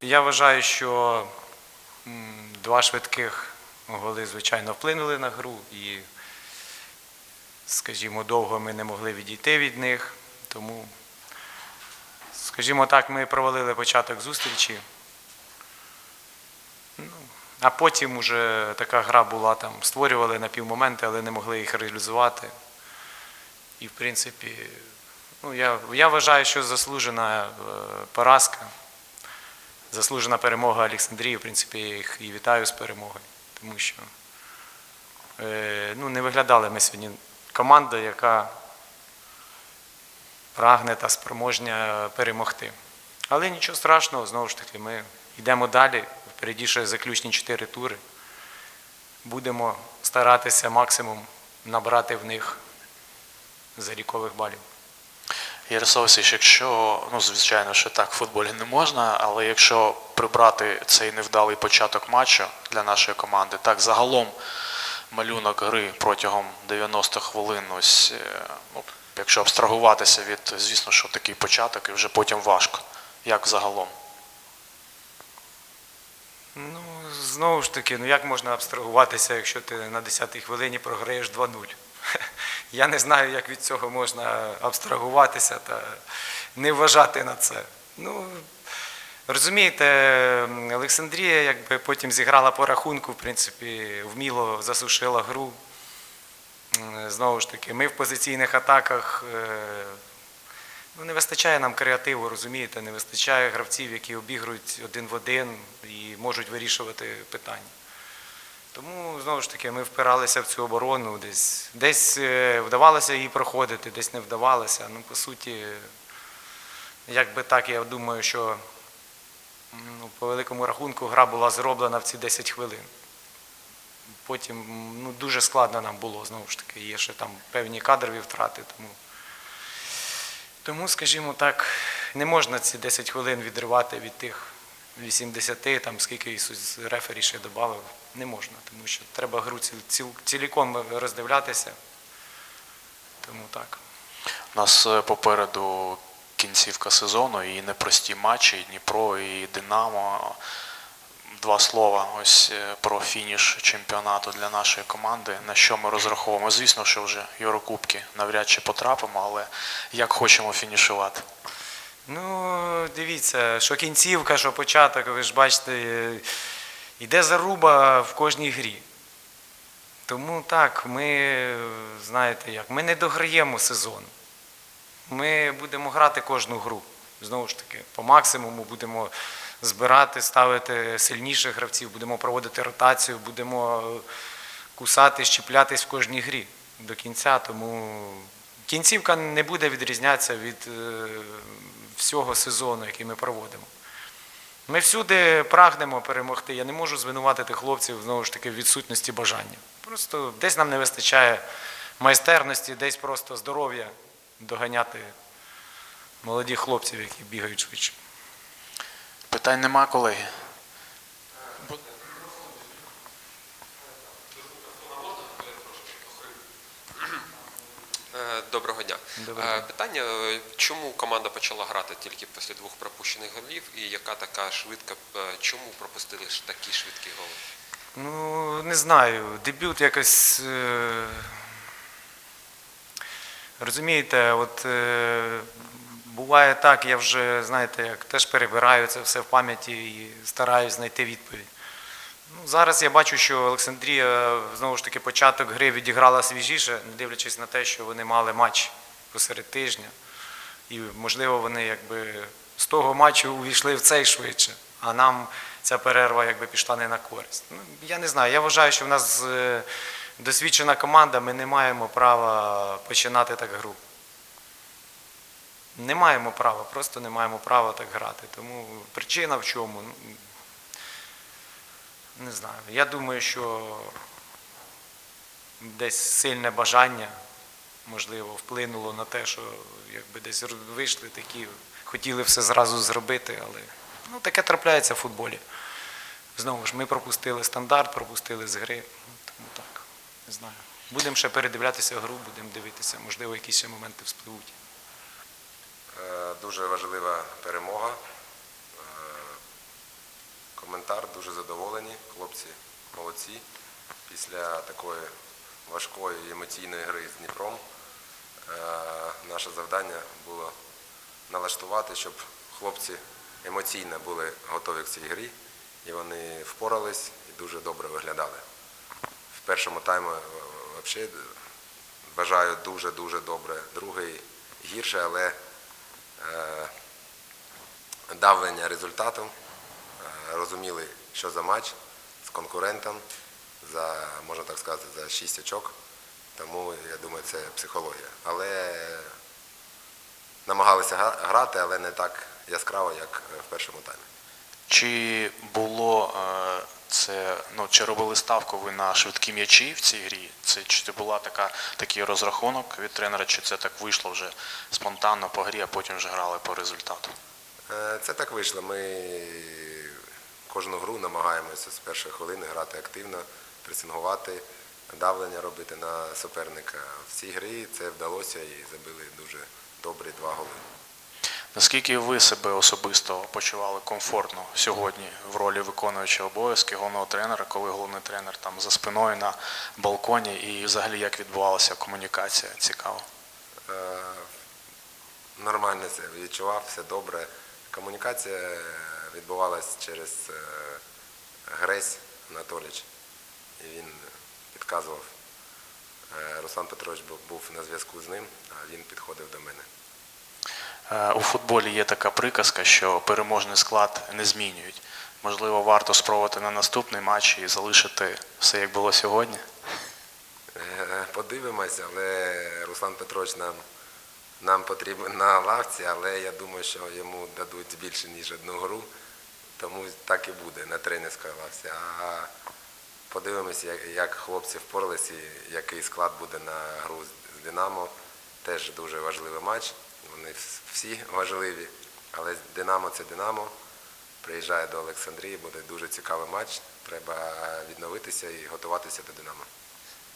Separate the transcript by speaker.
Speaker 1: Я вважаю, що два швидких голи, звичайно, вплинули на гру і, скажімо, довго ми не могли відійти від них. Тому, скажімо так, ми провалили початок зустрічі. Ну, а потім уже така гра була там, створювали на півмоменти, але не могли їх реалізувати. І, в принципі, ну, я, я вважаю, що заслужена е, поразка, заслужена перемога Олександрії. В принципі, я їх і вітаю з перемогою, тому що е, ну, не виглядали ми сьогодні команда, яка прагне та спроможня перемогти. Але нічого страшного, знову ж таки, ми йдемо далі. Впереді ще заключні чотири тури. Будемо старатися максимум набрати в них залікових балів.
Speaker 2: Ярослав Васильович, якщо, ну звичайно, що так в футболі не можна, але якщо прибрати цей невдалий початок матчу для нашої команди, так загалом малюнок гри протягом 90 хвилин, ось е, ну, якщо абстрагуватися від, звісно, що такий початок, і вже потім важко. Як загалом?
Speaker 1: Ну, знову ж таки, ну як можна абстрагуватися, якщо ти на 10-й хвилині програєш 2-0? Я не знаю, як від цього можна абстрагуватися та не вважати на це. Ну, розумієте, Олександрія якби потім зіграла по рахунку, в принципі, вміло засушила гру. Знову ж таки, ми в позиційних атаках е, Ну, не вистачає нам креативу, розумієте, не вистачає гравців, які обігрують один в один і можуть вирішувати питання. Тому, знову ж таки, ми впиралися в цю оборону, десь, десь е, вдавалося її проходити, десь не вдавалося. Ну, по суті, якби так, я думаю, що ну, по великому рахунку гра була зроблена в ці 10 хвилин. Потім ну, дуже складно нам було, знову ж таки, є ще там певні кадрові втрати. Тому тому, скажімо так, не можна ці 10 хвилин відривати від тих 80, там скільки Ісус рефері ще додав, не можна, тому що треба гру ціл, ціл, ціліком роздивлятися. Тому так.
Speaker 2: У нас е, попереду кінцівка сезону і непрості матчі, і Дніпро, і Динамо. Два слова ось е, про фініш чемпіонату для нашої команди. На що ми розраховуємо? Звісно, що вже Єврокубки навряд чи потрапимо, але як хочемо фінішувати.
Speaker 1: Ну, дивіться, що кінцівка, що початок, ви ж бачите, йде заруба в кожній грі. Тому так, ми, знаєте як, ми не дограємо сезон. Ми будемо грати кожну гру. Знову ж таки, по максимуму будемо збирати, ставити сильніших гравців, будемо проводити ротацію, будемо кусати, щіплятись в кожній грі до кінця. Тому кінцівка не буде відрізнятися від е, всього сезону, який ми проводимо. Ми всюди прагнемо перемогти. Я не можу звинуватити хлопців знову ж таки в відсутності бажання. Просто десь нам не вистачає майстерності, десь просто здоров'я доганяти молодих хлопців, які бігають швидше.
Speaker 2: Питань нема, колеги.
Speaker 3: Е, Доброго дня.
Speaker 1: Доброго
Speaker 3: Е,
Speaker 1: дня.
Speaker 3: Питання, е, чому команда почала грати тільки після двох пропущених голів і яка така швидка, е, чому пропустили такі швидкі голи?
Speaker 1: Ну, не знаю, дебют якось. Розумієте, от буває так, я вже, знаєте, як теж перебираю це все в пам'яті і стараюсь знайти відповідь. Ну, зараз я бачу, що Олександрія знову ж таки початок гри відіграла свіжіше, не дивлячись на те, що вони мали матч посеред тижня. І, можливо, вони якби з того матчу увійшли в цей швидше, а нам ця перерва якби пішла не на користь. Ну, я не знаю. Я вважаю, що в нас е, досвідчена команда, ми не маємо права починати так гру. Не маємо права, просто не маємо права так грати. Тому причина в чому? Не знаю. Я думаю, що десь сильне бажання, можливо, вплинуло на те, що якби десь вийшли такі, хотіли все зразу зробити, але ну, таке трапляється в футболі. Знову ж, ми пропустили стандарт, пропустили з гри. Ну, Тому так, не знаю. Будемо ще передивлятися гру, будемо дивитися, можливо, якісь ще моменти вспливуть.
Speaker 4: Е, Дуже важлива перемога. Е, коментар. Дуже задоволені. Молодці. Після такої важкої емоційної гри з Дніпром е, наше завдання було налаштувати, щоб хлопці емоційно були готові к цій грі. І вони впорались і дуже добре виглядали. В першому таймі взагалі вважаю дуже-дуже добре. Другий гірше, але е, давлення результату. Е, Розуміли, що за матч з конкурентом, за, можна так сказати, за 6 очок. Тому я думаю, це психологія. Але намагалися грати, але не так яскраво, як е, в першому таймі.
Speaker 2: Чи було е, це, ну чи робили ставку ви на швидкі м'ячі в цій грі? Це чи була така такий розрахунок від тренера, чи це так вийшло вже спонтанно по грі, а потім вже грали по результату?
Speaker 4: Е, Це так вийшло. Ми кожну гру намагаємося з першої хвилини грати активно, пресингувати, давлення робити на суперника. В цій грі це вдалося і забили дуже добрі два голи.
Speaker 2: Наскільки ви себе особисто почували комфортно сьогодні в ролі виконуючого обов'язки головного тренера, коли головний тренер там за спиною на балконі, і взагалі як відбувалася комунікація? Цікаво.
Speaker 4: Е, Нормально це відчував, все добре. Комунікація відбувалась через е, Гресь Анатоліч. І він підказував. Е, Руслан Петрович був на зв'язку з ним, а він підходив до мене.
Speaker 2: Е, У футболі є така приказка, що переможний склад не змінюють. Можливо, варто спробувати на наступний матч і залишити все, як було сьогодні.
Speaker 4: Подивимось, але Руслан Петрович нам, нам потрібен на лавці, але я думаю, що йому дадуть більше, ніж одну гру, тому так і буде на тренерській лавці. А подивимось, як, хлопці впоралися який склад буде на гру з Динамо. Теж дуже важливий матч. Вони всі важливі, але Динамо це Динамо. Приїжджає до Олександрії, буде дуже цікавий матч. Треба відновитися і готуватися до Динамо.